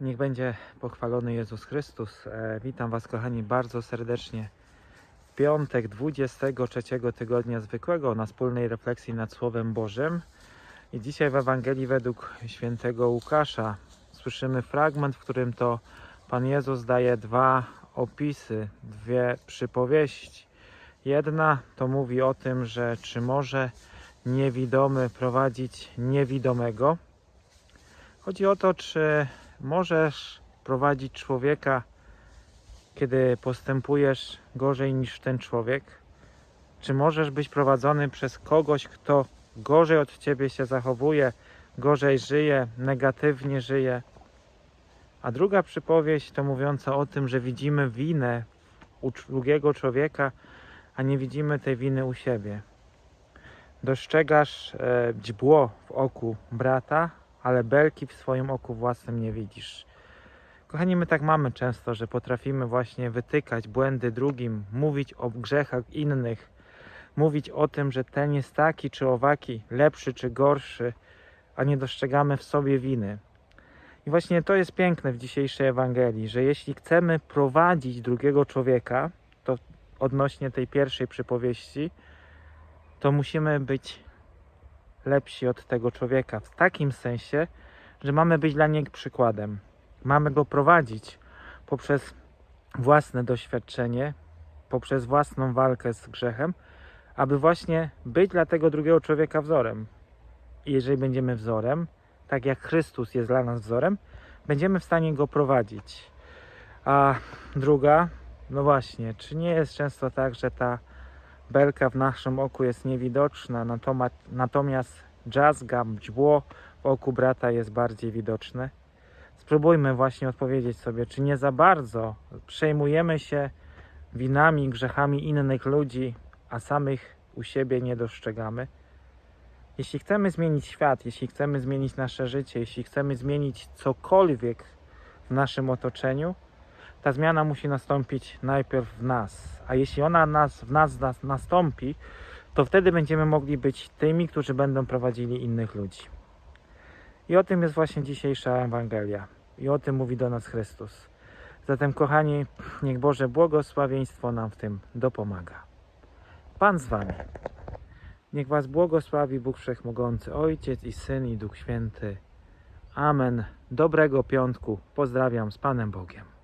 Niech będzie pochwalony Jezus Chrystus. E, witam Was, kochani, bardzo serdecznie. Piątek 23 tygodnia zwykłego na wspólnej refleksji nad Słowem Bożym. I dzisiaj w Ewangelii według świętego Łukasza słyszymy fragment, w którym to Pan Jezus daje dwa opisy, dwie przypowieści. Jedna to mówi o tym, że czy może niewidomy prowadzić niewidomego. Chodzi o to, czy możesz prowadzić człowieka, kiedy postępujesz gorzej niż ten człowiek? Czy możesz być prowadzony przez kogoś, kto gorzej od ciebie się zachowuje, gorzej żyje, negatywnie żyje? A druga przypowieść to mówiąca o tym, że widzimy winę u drugiego człowieka, a nie widzimy tej winy u siebie. Dostrzegasz e, dźbło w oku brata, ale belki w swoim oku własnym nie widzisz. Kochani, my tak mamy często, że potrafimy właśnie wytykać błędy drugim, mówić o grzechach innych, mówić o tym, że ten jest taki czy owaki, lepszy czy gorszy, a nie dostrzegamy w sobie winy. I właśnie to jest piękne w dzisiejszej Ewangelii, że jeśli chcemy prowadzić drugiego człowieka, to odnośnie tej pierwszej przypowieści, to musimy być lepsi od tego człowieka. W takim sensie, że mamy być dla niego przykładem. Mamy go prowadzić poprzez własne doświadczenie, poprzez własną walkę z grzechem, aby właśnie być dla tego drugiego człowieka wzorem. I jeżeli będziemy wzorem, tak jak Chrystus jest dla nas wzorem, będziemy w stanie go prowadzić. A druga, no właśnie, czy nie jest często tak, że ta belka w naszym oku jest niewidoczna, natomiast drzazga, dźbło w oku brata jest bardziej widoczne? Spróbujmy właśnie odpowiedzieć sobie, czy nie za bardzo przejmujemy się winami, grzechami innych ludzi, a samych u siebie nie dostrzegamy? Jeśli chcemy zmienić świat, jeśli chcemy zmienić nasze życie, jeśli chcemy zmienić cokolwiek w naszym otoczeniu, ta zmiana musi nastąpić najpierw w nas. A jeśli ona nas, w nas nas- nastąpi, to wtedy będziemy mogli być tymi, którzy będą prowadzili innych ludzi. I o tym jest właśnie dzisiejsza Ewangelia. I o tym mówi do nas Chrystus. Zatem, kochani, niech Boże błogosławieństwo nam w tym dopomaga. Pan z Wami. Niech Was błogosławi Bóg Wszechmogący, Ojciec i Syn i Duch Święty. Amen. Dobrego piątku. Pozdrawiam z Panem Bogiem.